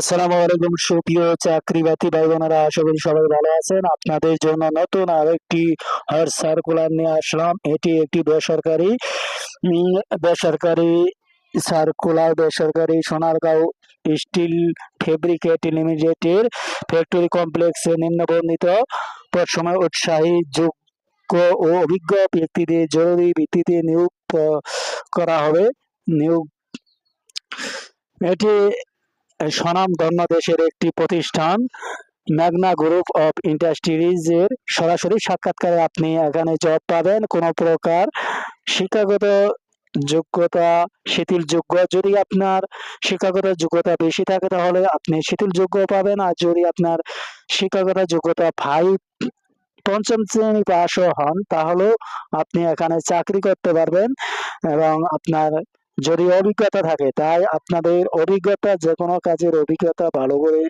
আসসালামু আলাইকুম, সুপ্রিয় চাকরি বাতি ভাই বোনেরা আশা করি সবাই ভালো আছেন। আপনাদের জন্য নতুন আরেকটি হার সার্কুলার নিয়ে আসলাম। এটি একটি বেসরকারি বেসরকারি সার্কুলার বেসরকারি সোনারগাঁও স্টিল ফেব্রিকেট লিমিটেডের ফ্যাক্টরি কমপ্লেক্সে নিম্নবর্ণিত সময় উৎসাহী, যোগ্য ও অভিজ্ঞ ব্যক্তিদের জরুরি ভিত্তিতে নিয়োগ করা হবে। নিয়োগ, এটি স্বনামধন্য দেশের একটি প্রতিষ্ঠান, ম্যাগনা গ্রুপ অফ ইন্ডাস্ট্রিজ এর সরাসরি সাক্ষাৎকারে আপনি এখানে জব পাবেন। কোনো প্রকার শিক্ষাগত যোগ্যতা, শিথিল যোগ্য। যদি আপনার শিক্ষাগত যোগ্যতা বেশি থাকে তাহলে আপনি শিথিল যোগ্য পাবেন। আর যদি আপনার শিক্ষাগত যোগ্যতা ফাইভ পঞ্চম শ্রেণি পাশও হন, তাহলেও আপনি এখানে চাকরি করতে পারবেন এবং আপনার যদি অভিজ্ঞতা থাকে, তাই আপনাদের অভিজ্ঞতা যে কোনো কাজের অভিজ্ঞতা ভালো করে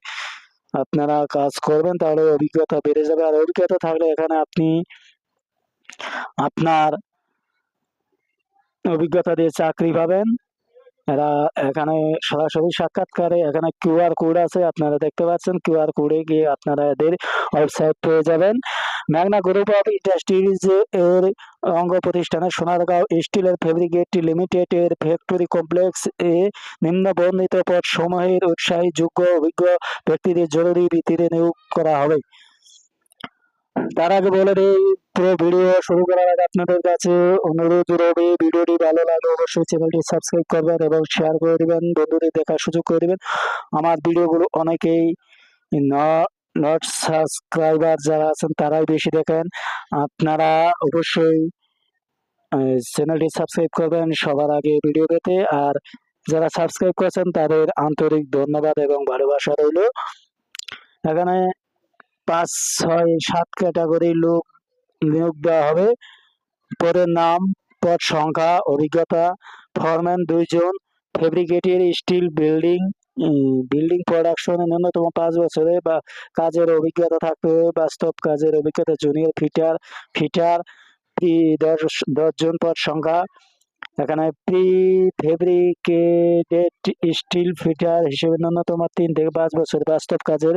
আপনারা কাজ করবেন, তাহলে অভিজ্ঞতা বেড়ে যাবে। আর অভিজ্ঞতা থাকলে এখানে আপনি আপনার অভিজ্ঞতা দিয়ে চাকরি পাবেন। এরা এখানে সরাসরি সাক্ষাৎকারে এখানে কিউআর কোড আছে, আপনারা দেখতে পাচ্ছেন। কিউআর কোডে গিয়ে আপনারা এদের ওয়েবসাইট পেয়ে যাবেন। ম্যাগনা গ্রুপ অফ ইন্ডাস্ট্রিজ এর অঙ্গ প্রতিষ্ঠানে সোনারগাঁও স্টিলের ফেব্রিকেট লিমিটেড এর ফ্যাক্টরি কমপ্লেক্স এ নিম্ন বর্ণিত পদ সমূহের উৎসাহী, যোগ্য, অভিজ্ঞ ব্যক্তিদের জরুরি ভিত্তিতে নিয়োগ করা হবে। তার আগে বলে দিই পুরো ভিডিও শুরু করার আগে আপনাদের কাছে অনুরোধ রবে ভিডিওটি ভালো লাগে অবশ্যই চ্যানেলটি সাবস্ক্রাইব করবেন এবং শেয়ার করে দিবেন, বন্ধুদের দেখার সুযোগ করে দিবেন। আমার ভিডিওগুলো অনেকেই নট সাবস্ক্রাইবার যারা আছেন তারাই বেশি দেখেন। আপনারা অবশ্যই চ্যানেলটি সাবস্ক্রাইব করবেন সবার আগে ভিডিও পেতে। আর যারা সাবস্ক্রাইব করেছেন তাদের আন্তরিক ধন্যবাদ এবং ভালোবাসা রইল। এখানে পাঁচ, ছয়, সাত ক্যাটাগরির লোক নিয়োগ দেওয়া হবে। পদের নাম, পদ সংখ্যা, অভিজ্ঞতা, ফরম্যান দুইজন ফেব্রিকেটের স্টিল বিল্ডিং বিল্ডিং প্রোডাকশনে ন্যূনতম পাঁচ বছরে বা কাজের অভিজ্ঞতা থাকতে হবে বাস্তব কাজের অভিজ্ঞতা, জুনিয়র ফিটার ফিটার দশ, দশজন পদ সংখ্যা এখানে প্রি ফেব্রিকেটেড স্টিল ফিটার হিসেবে ন্যূনতম তিন থেকে পাঁচ বছর বাস্তব কাজের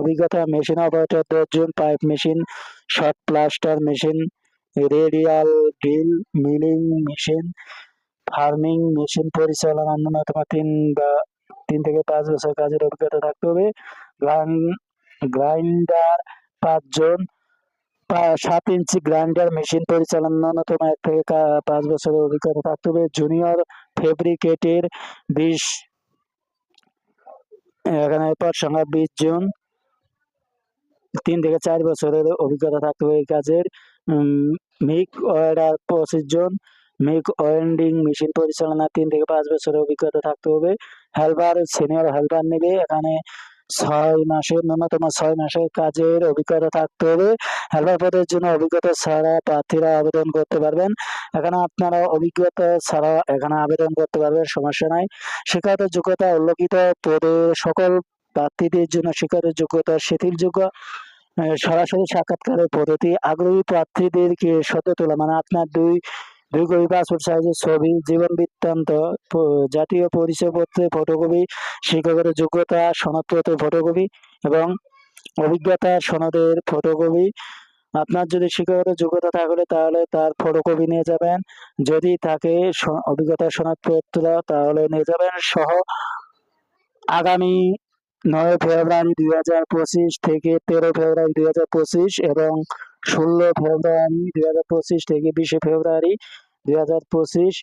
অভিজ্ঞতা, মেশিন অপারেটর দশজন pipe machine, short plaster machine, radial drill, milling machine, farming machine পরিচালনা ন্যূনতম তিন বা তিন থেকে পাঁচ বছর কাজের অভিজ্ঞতা থাকতে হবে। গ্রাইন্ডার পাঁচজন সাত ইঞ্চি গ্রাইন্ডার মেশিন পরিচালনা ন্যূনতম এক থেকে পাঁচ বছরের অভিজ্ঞতা থাকতে হবে। জুনিয়র ফেব্রিকেটের বিশ, এখানে পদ সংখ্যা বিশ জুন। তিন থেকে চার বছরের অভিজ্ঞতা থাকতে হবে এই কাজের। মিক ওয়েডার পঁচিশ জন। মিক ওয়েন্ডিং মেশিন পরিচালনা তিন থেকে পাঁচ বছরের অভিজ্ঞতা থাকতে হবে। হেল্পার সিনিয়র হেল্পার নেবে এখানে ছয় মাসের ন্যূনতম ছয় মাসের কাজের অভিজ্ঞতা থাকতে হবে। হেল্পার পদের জন্য অভিজ্ঞতা ছাড়া প্রার্থীরা আবেদন করতে পারবেন। এখানে আপনারা অভিজ্ঞতা ছাড়া এখানে আবেদন করতে পারবেন, সমস্যা নাই। শিক্ষাগত যোগ্যতা উল্লেখিত পদের সকল প্রার্থীদের জন্য শিক্ষাগত যোগ্যতা শিথিল যোগ্য সরাসরি সাক্ষাৎকারের পদ্ধতি আগ্রহী প্রার্থীদেরকে সত্য তোলা মানে আপনার দুই দুই পাসপোর্ট সাইজের ছবি, জীবন বৃত্তান্ত জাতীয় পরিচয়পত্রের ফটোকপি শিক্ষাগত যোগ্যতা সনদপত্রের ফটোকপি এবং অভিজ্ঞতা সনদের ফটোকপি। আপনার যদি শিক্ষাগত যোগ্যতা থাকলে তাহলে তার ফটোকপি নিয়ে যাবেন। যদি থাকে অভিজ্ঞতা সনদপত্র তাহলে নিয়ে যাবেন সহ আগামী নয় ফেব্রুয়ারি দুই হাজার পঁচিশ থেকে তেরো ফেব্রুয়ারি দুই হাজার পঁচিশ এবং ষোলো ফেব্রুয়ারি দুই হাজার পঁচিশ থেকে বিশে ফেব্রুয়ারি দুই হাজার পঁচিশ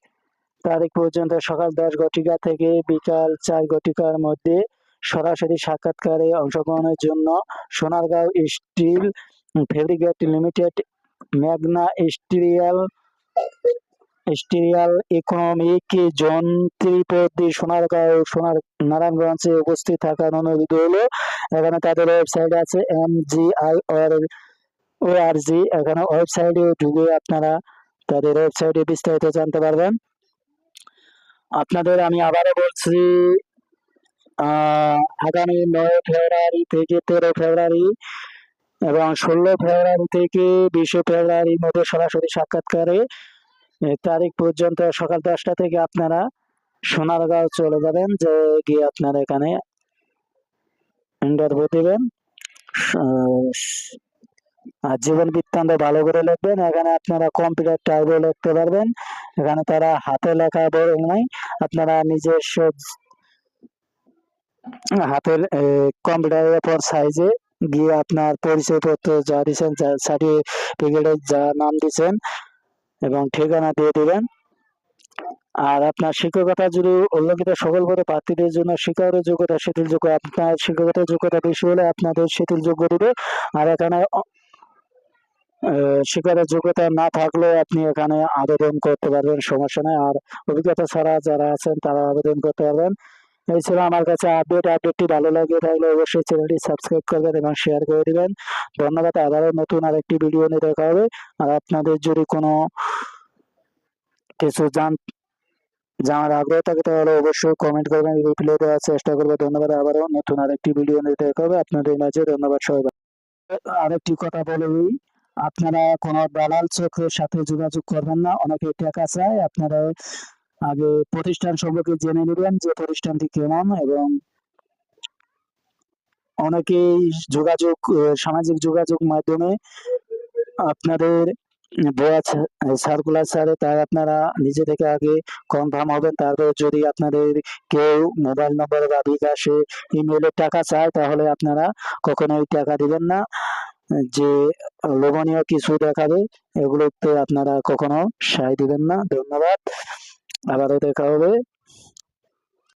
তারিখ পর্যন্ত সকাল দশ ঘটিকা থেকে বিকাল চার ঘটিকার মধ্যে সরাসরি সাক্ষাৎকারে অংশগ্রহণের জন্য Sonargaon steel fabricate limited, Magna industrial industrial economic zone Tripardi Sonargaon, সোনার, নারায়ণগঞ্জে উপস্থিত থাকার অনুরোধ হলো। এখানে তাদের ওয়েবসাইট আছে, এম জি আই ও আর জি। এখানে ওয়েবসাইটে ঢুকে আপনারা তাদের ওয়েবসাইটে বিস্তারিত জানতে পারবেন। আপনাদের আমি আবারও বলছি আগামী নয় ফেব্রুয়ারি থেকে তেরো ফেব্রুয়ারি এবং ষোলো ফেব্রুয়ারি থেকে বিশে ফেব্রুয়ারির মধ্যে সরাসরি সাক্ষাৎকারে তারিখ পর্যন্ত সকাল দশটা থেকে আপনারা সোনারগাঁও চলে যাবেন, যে গিয়ে আপনারা এখানে ইন্টারভিউ দিবেন। আর জীবন বৃত্তান্ত ভালো করে লিখবেন। এখানে আপনারা কম্পিউটার টাইপে লিখতে পারবেন। এখানে তারা হাতে লেখা বড় নাই। আপনারা নিজস্ব হাতের কম্পিউটারের পর সাইজে গিয়ে আপনার পরিচয়পত্র যা দিচ্ছেন সার্টিফিকেটের যা নাম দিচ্ছেন এবং ঠিকানা দিয়ে দিবেন। আর আপনার শিক্ষকতা যদি উল্লেখিত সকল পদে প্রার্থীদের জন্য শিক্ষকের যোগ্যতা, শিথিল যোগ্য আপনার শিক্ষকতার যোগ্যতা বেশি হলে আপনাদের শিথিল যোগ্য দিবে। আর এখানে শিক্ষকের যোগ্যতা না থাকলেও আপনি এখানে আবেদন করতে পারবেন, সমস্যা নেই। আর অভিজ্ঞতা ছাড়া যারা আছেন, তারা আবেদন করতে পারবেন। এই ছিল আমার কাছে আপডেট আপডেটটি ভালো লাগে থাকলে অবশ্যই চ্যানেলটি সাবস্ক্রাইব করবেন এবং শেয়ার করে দেবেন। ধন্যবাদ, আবারও নতুন আরেকটি ভিডিও নিয়ে দেখা হবে। আর আপনাদের যদি কোনো কিছু জান, জানার আগ্রহ থাকে, তাহলে অবশ্যই কমেন্ট করবেন রিপ্লাই দেওয়ার চেষ্টা করব। ধন্যবাদ, আবারও নতুন আরেকটি ভিডিও নিয়ে দেখা হবে। আপনাদের মাঝে ধন্যবাদ, সবাই। আরেকটি কথা বলে আপনারা কোনো দালাল চক্রের সাথে যোগাযোগ করবেন না। অনেকে টাকা চায় আপনারা আগে প্রতিষ্ঠান সম্পর্কে জেনে নেবেন যে প্রতিষ্ঠানটি কেমন এবং অনেকেই যোগাযোগ সামাজিক যোগাযোগ মাধ্যমে আপনাদের ভুয়া সার্কুলার ছাড়ে, তাই আপনারা নিজে থেকে আগে কনফার্ম হবেন। তারপর যদি আপনাদের কেউ মোবাইল নম্বর বা বিকাশে ইমেলে টাকা চায়, তাহলে আপনারা কখনোই টাকা দিবেন না। যে লোভনীয় কিছু দেখাবে এগুলোতে আপনারা কখনো সায় দিবেন না। ধন্যবাদ। আবারও দেখা হবে।